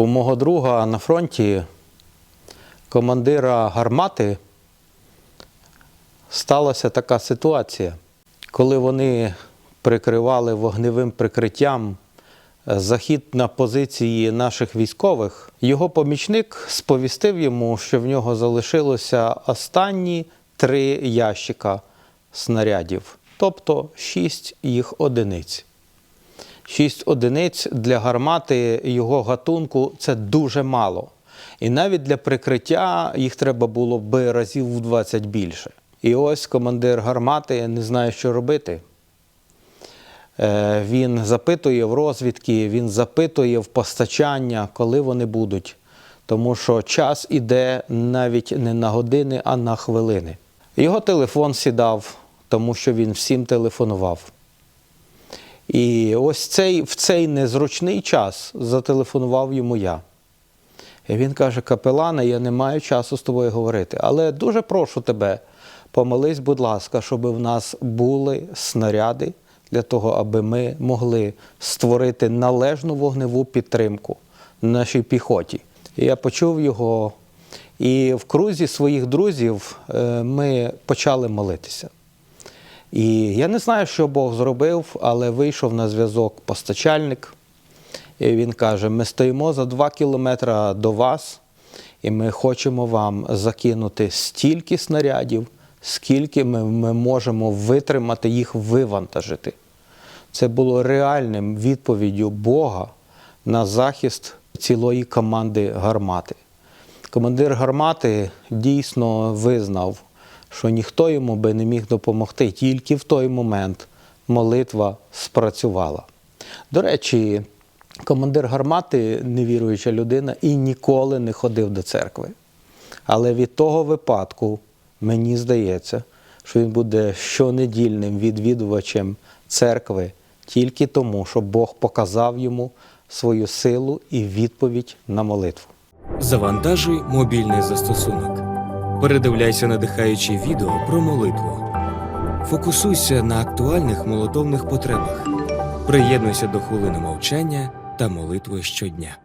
У мого друга на фронті, командира гармати, сталася така ситуація, коли вони прикривали вогневим прикриттям е, захід на позиції наших військових, його помічник сповістив йому, що в нього залишилося останні три ящика снарядів, тобто шість їх одиниць. Шість одиниць для гармати його гатунку це дуже мало. І навіть для прикриття їх треба було би разів в 20 більше. І ось командир гармати не знає, що робити. Е, Він запитує в розвідки, він запитує в постачання, коли вони будуть. Тому що час іде навіть не на години, а на хвилини. Його телефон сідав, тому що він всім телефонував. І ось цей, в цей незручний час зателефонував йому я. І він каже: Капелане, я не маю часу з тобою говорити, але дуже прошу тебе, помолись, будь ласка, щоб в нас були снаряди для того, аби ми могли створити належну вогневу підтримку нашій піхоті. І я почув його, і в крузі своїх друзів е, ми почали молитися. І я не знаю, що Бог зробив, але вийшов на зв'язок постачальник. І він каже: ми стоїмо за два кілометри до вас, і ми хочемо вам закинути стільки снарядів, скільки ми, ми можемо витримати їх вивантажити. Це було реальним відповіддю Бога на захист цілої команди гармати. Командир гармати дійсно визнав, що ніхто йому би не міг допомогти. Тільки в той момент молитва спрацювала. До речі, командир гармати невіруюча людина і ніколи не ходив до церкви. Але від того випадку мені здається, що він буде щонедільним відвідувачем церкви тільки тому, що Бог показав йому свою силу і відповідь на молитву. Завантажуй мобільний застосунок. Передивляйся надихаючі відео про молитву. Фокусуйся на актуальних молитовних потребах. Приєднуйся до хвилини мовчання та молитви щодня.